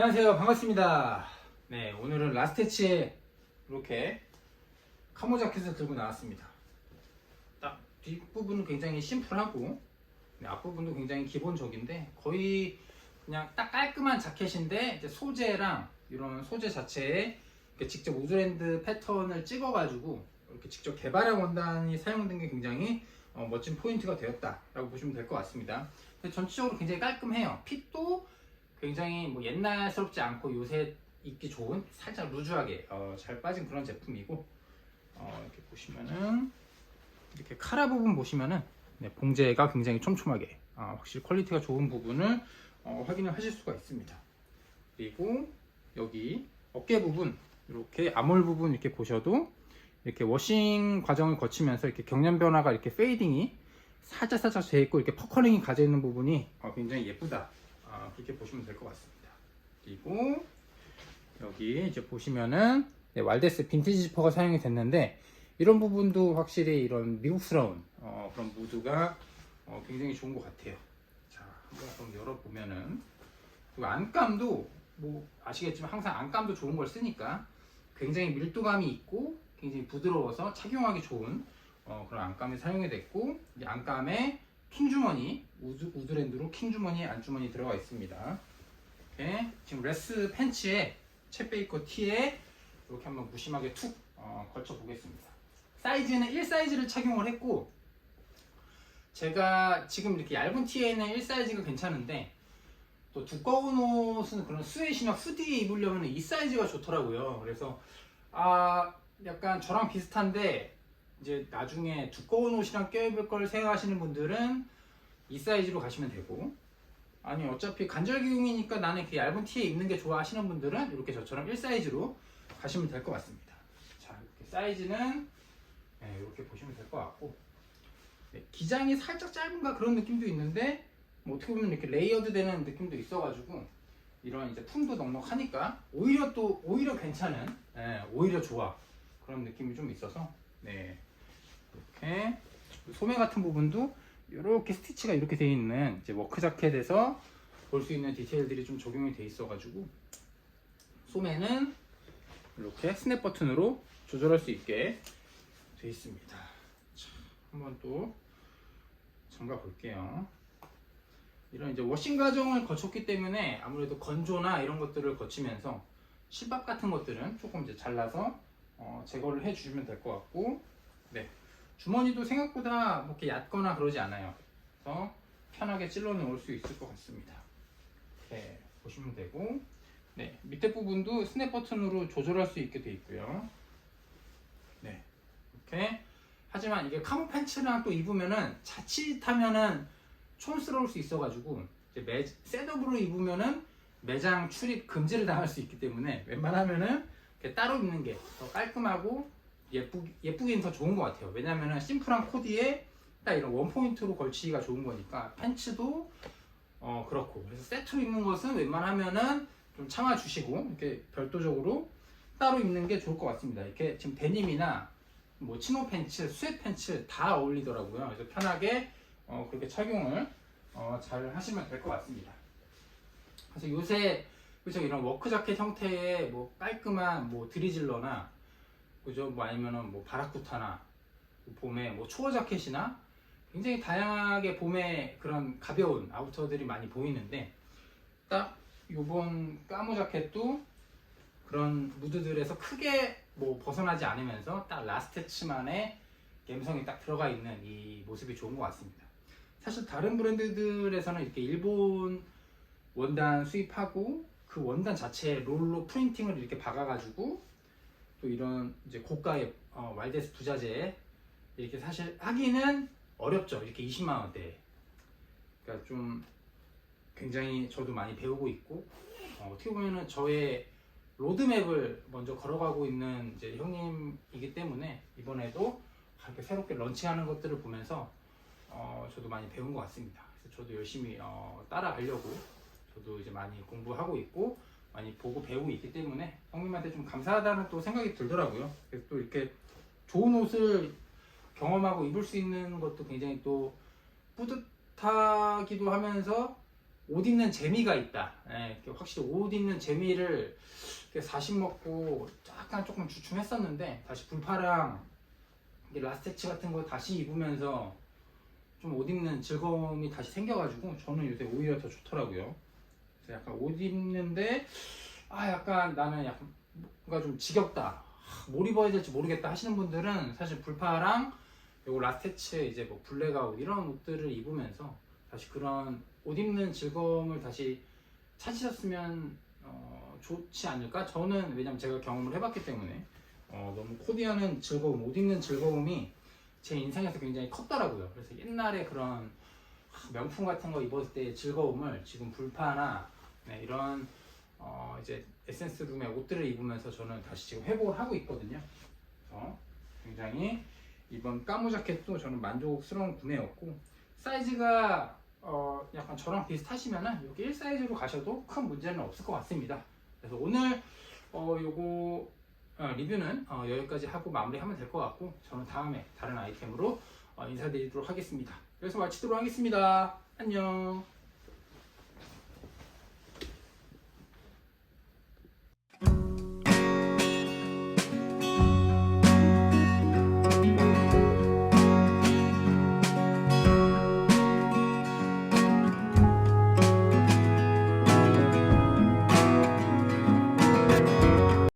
안녕하세요. 반갑습니다. 네, 오늘은 라스테치에 이렇게 카모 자켓을 들고 나왔습니다. 딱 뒷부분은 굉장히 심플하고 네, 앞부분도 굉장히 기본적인데 거의 그냥 딱 깔끔한 자켓인데 소재랑 이런 소재 자체에 직접 우드랜드 패턴을 찍어가지고 이렇게 직접 개발한 원단이 사용된 게 굉장히 어, 멋진 포인트가 되었다라고 보시면 될 것 같습니다. 전체적으로 굉장히 깔끔해요. 핏도 굉장히 뭐 옛날스럽지 않고 요새 입기 좋은 살짝 루즈하게 어, 잘 빠진 그런 제품이고 어, 이렇게 보시면은 이렇게 카라 부분 보시면은 네, 봉제가 굉장히 촘촘하게 어, 확실히 퀄리티가 좋은 부분을 어, 확인을 하실 수가 있습니다. 그리고 여기 어깨 부분 이렇게 암홀 부분 이렇게 보셔도 이렇게 워싱 과정을 거치면서 이렇게 경련 변화가 이렇게 페이딩이 살짝 살짝 돼 있고 이렇게 퍼커링이 가져 있는 부분이 어, 굉장히 예쁘다. 아, 그렇게 보시면 될 것 같습니다. 그리고 여기 이제 보시면은 네, waldes 빈티지 지퍼가 사용이 됐는데 이런 부분도 확실히 이런 미국스러운 어, 그런 무드가 어, 굉장히 좋은 것 같아요. 자, 한번 그럼 열어보면은 그 안감도 뭐 아시겠지만 항상 안감도 좋은 걸 쓰니까 굉장히 밀도감이 있고 굉장히 부드러워서 착용하기 좋은 어, 그런 안감이 사용이 됐고 이 안감에 킹 주머니 우드, 우드랜드로 킹 주머니 안주머니 들어가 있습니다. 이렇게 지금 레스 팬츠에 챗 베이커 티에 이렇게 한번 무심하게 툭 어, 걸쳐 보겠습니다. 사이즈는 1 사이즈를 착용을 했고 제가 지금 이렇게 얇은 티에는 1 사이즈가 괜찮은데 또 두꺼운 옷은 그런 스웨시나 후디 입으려면 2 사이즈가 좋더라고요. 그래서 아 약간 저랑 비슷한데 이제 나중에 두꺼운 옷이랑 껴입을 걸 생각하시는 분들은 이 사이즈로 가시면 되고 아니 어차피 관절기용이니까 나는 이렇게 얇은 티에 입는 게 좋아 하시는 분들은 이렇게 저처럼 1 사이즈로 가시면 될 것 같습니다. 자 이렇게 사이즈는 네, 이렇게 보시면 될 것 같고. 네, 기장이 살짝 짧은가 그런 느낌도 있는데 뭐 어떻게 보면 이렇게 레이어드 되는 느낌도 있어가지고 이런 이제 품도 넉넉하니까 오히려 또 오히려 괜찮은 예, 오히려 좋아. 그런 느낌이 좀 있어서 네 이렇게 소매 같은 부분도 이렇게 스티치가 이렇게 되어 있는 이제 워크 자켓에서 볼 수 있는 디테일들이 좀 적용이 돼 있어 가지고 소매는 이렇게 스냅 버튼으로 조절할 수 있게 되어 있습니다. 자, 한번 또 잠가 볼게요. 이런 이제 워싱 과정을 거쳤기 때문에 아무래도 건조나 이런 것들을 거치면서 실밥 같은 것들은 조금 이제 잘라서 어, 제거를 해주시면 될 것 같고, 네 주머니도 생각보다 뭐 이렇게 얕거나 그러지 않아요. 그래서 편하게 찔러 넣을 수 있을 것 같습니다. 이렇게 보시면 되고, 네 밑에 부분도 스냅 버튼으로 조절할 수 있게 되어 있고요. 네 이렇게 하지만 이게 카모 팬츠랑 또 입으면은 자칫하면은 촌스러울 수 있어가지고 이제 매, 셋업으로 입으면은 매장 출입 금지를 당할 수 있기 때문에 웬만하면은 따로 입는 게 더 깔끔하고 예쁘, 예쁘긴 더 좋은 것 같아요. 왜냐면은 심플한 코디에 딱 이런 원 포인트로 걸치기가 좋은 거니까 팬츠도 어 그렇고 그래서 세트로 입는 것은 웬만하면은 좀 참아주시고 이렇게 별도적으로 따로 입는 게 좋을 것 같습니다. 이렇게 지금 데님이나 뭐 치노 팬츠, 스웨트 팬츠 다 어울리더라고요. 그래서 편하게 어, 그렇게 착용을 어, 잘 하시면 될 것 같습니다. 그래서 요새 그죠 이런 워크 자켓 형태의 뭐 깔끔한 뭐 드리즐러나 그죠 뭐 아니면은 뭐 바라쿠타나 봄에 뭐 초어 자켓이나 굉장히 다양하게 봄에 그런 가벼운 아우터들이 많이 보이는데 딱 요번 까무 자켓도 그런 무드들에서 크게 뭐 벗어나지 않으면서 딱 라스테츠만의 감성이 딱 들어가 있는 이 모습이 좋은 것 같습니다. 사실 다른 브랜드들에서는 이렇게 일본 원단 수입하고 그 원단 자체에 롤로 프린팅을 이렇게 박아가지고 또 이런 이제 고가의 어, 왈데스 부자재 이렇게 사실 하기는 어렵죠. 이렇게 20만 원대. 그러니까 좀 굉장히 저도 많이 배우고 있고 어, 어떻게 보면은 저의 로드맵을 먼저 걸어가고 있는 이제 형님이기 때문에 이번에도 이렇게 새롭게 런칭하는 것들을 보면서 어, 저도 많이 배운 것 같습니다. 그래서 저도 열심히 어, 따라가려고 저도 이제 많이 공부하고 있고 많이 보고 배우고 있기 때문에 형님한테 좀 감사하다는 또 생각이 들더라고요. 그래서 또 이렇게 좋은 옷을 경험하고 입을 수 있는 것도 굉장히 또 뿌듯하기도 하면서 옷 입는 재미가 있다. 예, 확실히 옷 입는 재미를 이렇게 40 먹고 약간 조금 주춤했었는데 다시 불파랑 라스테치 같은 거 다시 입으면서 좀 옷 입는 즐거움이 다시 생겨가지고 저는 요새 오히려 더 좋더라고요. 약간 옷 입는데 아 약간 나는 약간 뭔가 좀 지겹다. 아, 뭘 입어야 될지 모르겠다 하시는 분들은 사실 불파랑 요거 라스테츠 이제 뭐 블랙아웃 이런 옷들을 입으면서 다시 그런 옷 입는 즐거움을 다시 찾으셨으면 어, 좋지 않을까? 저는 왜냐면 제가 경험을 해봤기 때문에 어, 너무 코디하는 즐거움, 옷 입는 즐거움이 제 인생에서 굉장히 컸더라고요. 그래서 옛날에 그런 명품 같은 거 입었을 때의 즐거움을 지금 불파나 네, 이런 어, 이제 에센스 룸의 옷들을 입으면서 저는 다시 지금 회복을 하고 있거든요. 그래서 굉장히 이번 까무 자켓도 저는 만족스러운 구매였고 사이즈가 어, 약간 저랑 비슷하시면은 여기 1 사이즈로 가셔도 큰 문제는 없을 것 같습니다. 그래서 오늘 어, 요거 어, 리뷰는 어, 여기까지 하고 마무리하면 될 것 같고 저는 다음에 다른 아이템으로 어, 인사드리도록 하겠습니다. 그래서 마치도록 하겠습니다. 안녕.